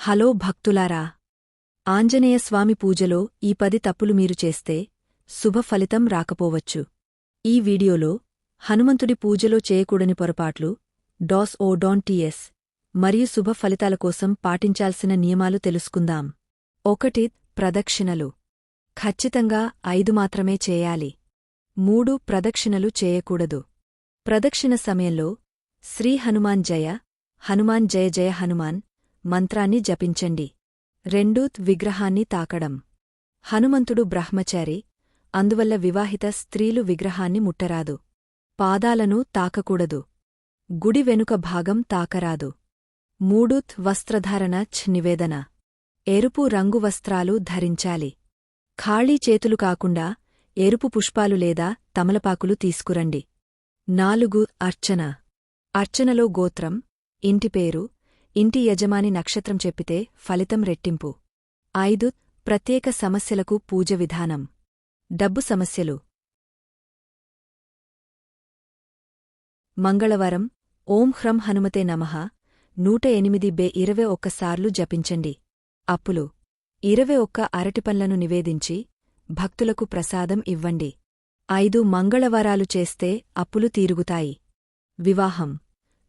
Hello భక్తులారా ఆంజనేయస్వామి పూజలో ఈ పది తప్పులు మీరు చేస్తే శుభ ఫలితం రాకపోవచ్చు. ఈ వీడియోలో హనుమంతుడి పూజలో చేయకూడని పొరపాట్లు డాస్ ఓ డాన్ టీఎస్ మరియు శుభ ఫలితాల కోసం పాటించాల్సిన నియమాలు తెలుసుకుందాం. ఒకటి ప్రదక్షిణలు. ఖచ్చితంగా ఐదు మాత్రమే చేయాలి. మూడు ప్రదక్షిణలు చేయకూడదు. ప్రదక్షిణ సమయంలో శ్రీ హనుమాన్ జయ హనుమాన్ జయ జయ హనుమాన్ మంత్రాన్ని జపించండి. రెండూత్ విగ్రహాన్ని తాకడం. హనుమంతుడు బ్రహ్మచారి అందువల్ల వివాహిత స్త్రీలు విగ్రహాన్ని ముట్టరాదు. పాదాలను తాకకూడదు. గుడి వెనుక భాగం తాకరాదు. మూడుత్ వస్త్రధారణ ఛ్ నివేదన. ఎరుపు రంగు వస్త్రాలు ధరించాలి. ఖాళీ చేతులు కాకుండా ఎరుపు పుష్పాలు లేదా తమలపాకులు తీసుకురండి. నాలుగు అర్చన. అర్చనలో గోత్రం ఇంటి పేరు ఇంటి యజమాని నక్షత్రం చెప్పితే ఫలితం రెట్టింపు. ఐదు ప్రత్యేక సమస్యలకు పూజ విధానం. డబ్బు సమస్యలు. మంగళవారం ఓం హ్రం హనుమతే నమః నూట ఎనిమిది బే ఇరవై ఒక్కసార్లు జపించండి. అప్పులు. ఇరవై ఒక్క అరటిపండ్లను నివేదించి భక్తులకు ప్రసాదం ఇవ్వండి. ఐదు మంగళవారాలు చేస్తే అప్పులు తీరుగుతాయి. వివాహం.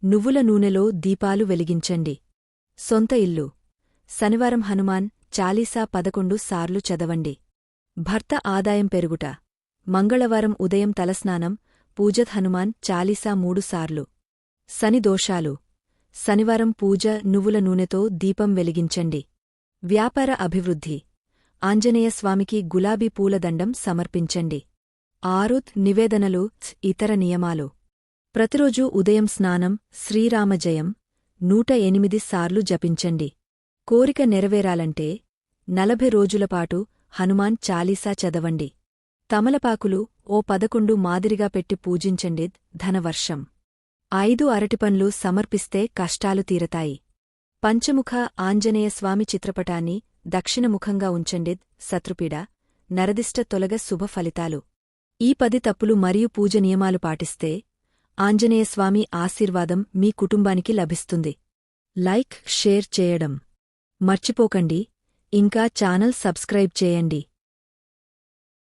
నువ్వుల నూనెలో దీపాలు వెలిగించండి. సొంత ఇల్లు. శనివారం హనుమాన్ చాలీసా పదకొండు సార్లు చదవండి. భర్త ఆదాయం పెరుగుట. మంగళవారం ఉదయం తలస్నానం పూజత్ హనుమాన్ చాలీసా మూడు సార్లు. శని దోషాలు. శనివారం పూజ నువ్వుల నూనెతో దీపం వెలిగించండి. వ్యాపార అభివృద్ధి. ఆంజనేయస్వామికి గులాబీ పూలదండం సమర్పించండి. ఆరుత్ నివేదనలు ఇతర నియమాలు. ప్రతిరోజూ ఉదయం స్నానం శ్రీరామజయం నూట ఎనిమిది సార్లు జపించండి. కోరిక నెరవేరాలంటే నలభై రోజులపాటు హనుమాన్ చాలీసా చదవండి. తమలపాకులు ఓ పదకొండు మాదిరిగా పెట్టి పూజించండి ధనవర్షం. ఐదు అరటిపండ్లు సమర్పిస్తే కష్టాలు తీరతాయి. పంచముఖ ఆంజనేయస్వామి చిత్రపటాన్ని దక్షిణముఖంగా ఉంచండి శత్రుపీడ నరదిష్ట తొలగ శుభ ఫలితాలు. ఈ పది తప్పులు మరియు పూజ నియమాలు పాటిస్తే ఆంజనేయస్వామి ఆశీర్వాదం మీ కుటుంబానికి లభిస్తుంది. లైక్ షేర్ చేయడం. మర్చిపోకండి. ఇంకా ఛానల్ సబ్స్క్రైబ్ చేయండి.